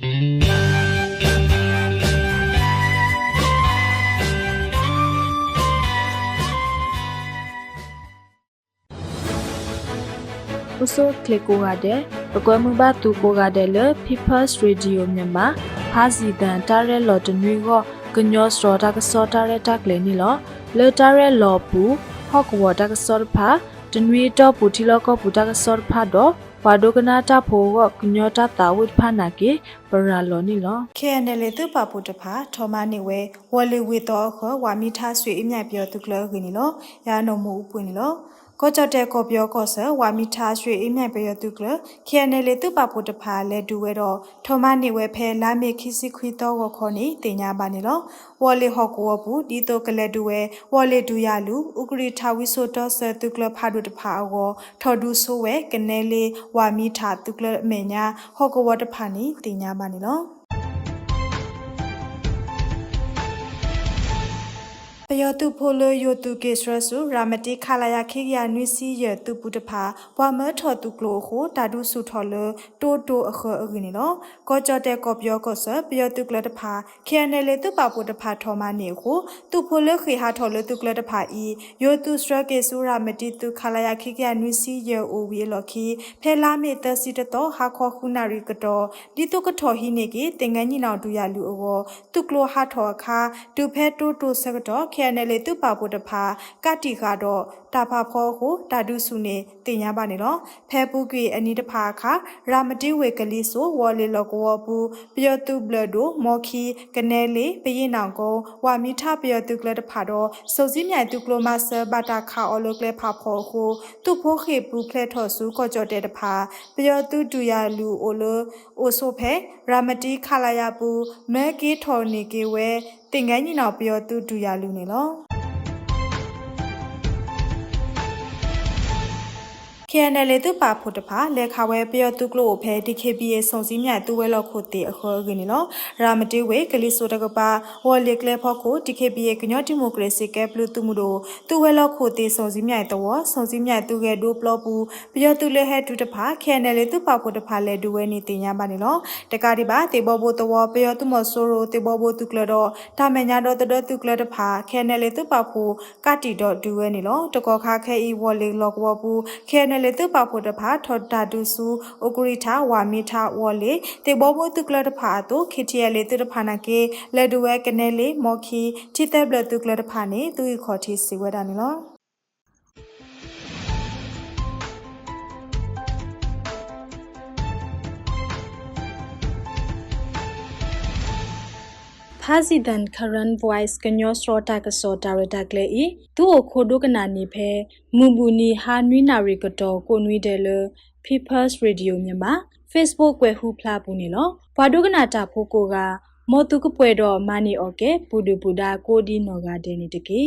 ဥဆိုကလစ်ကိုကတဲ့ပကွဲမှုပါသူကိုကတဲ့လေ People's Radio မြန်မာဖာစီတန်တာရဲလော်တနွေကကညောစတော်တာကစောတာရဲတက်လေနီလောလေတာရဲလော်ပူဟော့ကဝတာကစောဖာတနွေတော့ပူတီလောကပူတာကစောဖာတော့ ဝါဒုကနာတာဖိုကကညောတာတာဝိဖာနာကေပရာလော်နီလော KNL သူပပုတဖာထောမနေဝဲဝလီဝီတော့ခဝါမီထားဆွေအမြတ်ပြောသူကလခင်းလောရာနမှုပွင့်လော ကောကြတဲ့ကောပြောကောဆဝါမီထားဆွေအမြတ်ပြောသူကလ KNL သူပပုတဖာလဲဒူဝဲတော့ထောမနေဝဲဖဲလာမေခိစီခွီတော့ဝခေါနေတင်ညာပါနေလောဝလီဟော့ကောဘူးဒီတော့ကလက်ဒူဝဲဝလီဒူရလူဥကရီထာဝီဆိုတော့ဆသူကလဖာဒူတဖာအောထော်ဒူဆိုဝဲကနေလေးဝါမီထားသူကလအမေညာဟော့ကောတဖာနေတင်ညာပါနေလော ပယောတုဖိုလိုယိုတုကေစရဆူရာမတိခလာယခေကရနွီစီယတုပုတဖာဘွာမထောတုကလိုခိုတာဒုစုထောလတိုတိုအခအဂနီနောကောကြတဲ့ကောပြောကောဆပယောတုကလတဖာခေနယ်လေတုပပုတဖာထောမနေခုတုဖိုလိုခေဟာထောလတုကလတဖာဤယိုတုစရကေဆူရာမတိတုခလာယခေကရနွီစီယအိုဝီလော်ခီဖဲလာမေတစီတတော်ဟာခောခုနာရီကတော်ဒီတုကထော်ဟိနေကေတင်ငန်းညီနောင်တူရလူအောတုကလိုဟာထောအခါတူဖဲတိုတိုဆကတော့ခေနယ်လေတုပပုတဖာကတိကတော့တာဖာဖောကိုတာဒုစုနေတင်ရပါနေလောဖဲပူကွေအနီတဖာခါရာမတိဝေကလေးဆိုဝေါ်လီလောကောဘူးပယောတုဘလဒိုမော်ခီကနေလေပရင်နောင်ကိုဝါမီထပယောတုကလတဖာတော့စုံစည်းမြိုင်တုကလိုမဆဘတာခါအော်လိုကလေဖာဖောကိုသူဖိုးခေပူဖလက်ထော်စုကောကြောတဲ့တဖာပယောတုတူရလူအိုလိုအိုဆိုဖဲရာမတိခလာရပူမဲကီထော်နေကေဝဲတင်ငန်းညီနောင်ပယောတုတူရလူနေလော KNL သူပါဖို့တဖာလက်ခဝဲပြောတုကလို့ဖဲ DKBA စုံစည်းမြတ်သူဝဲလောက်ခုတေအခေါ်ကင်းနော်ရာမတေဝေကလိဆိုတကပါဝေါ်လက်ကလဖို့ကို DKBA ကညော့ဒီမိုကရေစီကဲပလူသူမှုတို့သူဝဲလောက်ခုတေစုံစည်းမြတ်တော့စုံစည်းမြတ်သူကဲဒိုပလော့ဘူးပြောတုလဲဟဲတူတဖာ KNL သူပါဖို့တဖာလဲဒူဝဲနေတင်ရပါနေနော်တကားဒီပါတေဘောဘိုတော့ပြောသူမဆိုရိုတေဘောဘိုသူကလတော့ဒါမညာတော့တသူကလတဖာ KNL သူပါဖို့ကတိတော့ဒူဝဲနေလောတကောခါခဲဤဝေါ်လက်လော့ကောဘူး KNL လေတုပဖို့တဖာထော်တာဒုစုအိုဂရီထာဝါမီထာဝော်လေတေဘောဘတုကလတဖာတုခိတီယလေတုတဖာနာကေလေဒဝဲကနေလေမော်ခီတီတဲဘလတုကလတဖာနေသူဤခေါ်တီစီဝဲတာနေလော president current voice kanyo srota ka so darata kle i tu o khodo kana ni phe mumbuni ha nwi na ri ka do ko nwi de lo people's radio မြန်မာ facebook ကွယ်ဟူဖလာပူနေလောဘွာဒုကနာတာဖိုကိုကမော်တူကပွဲတော့မာနီအော်ကေပူဒူပူဒါကိုဒီနောဂါဒေနီတကေ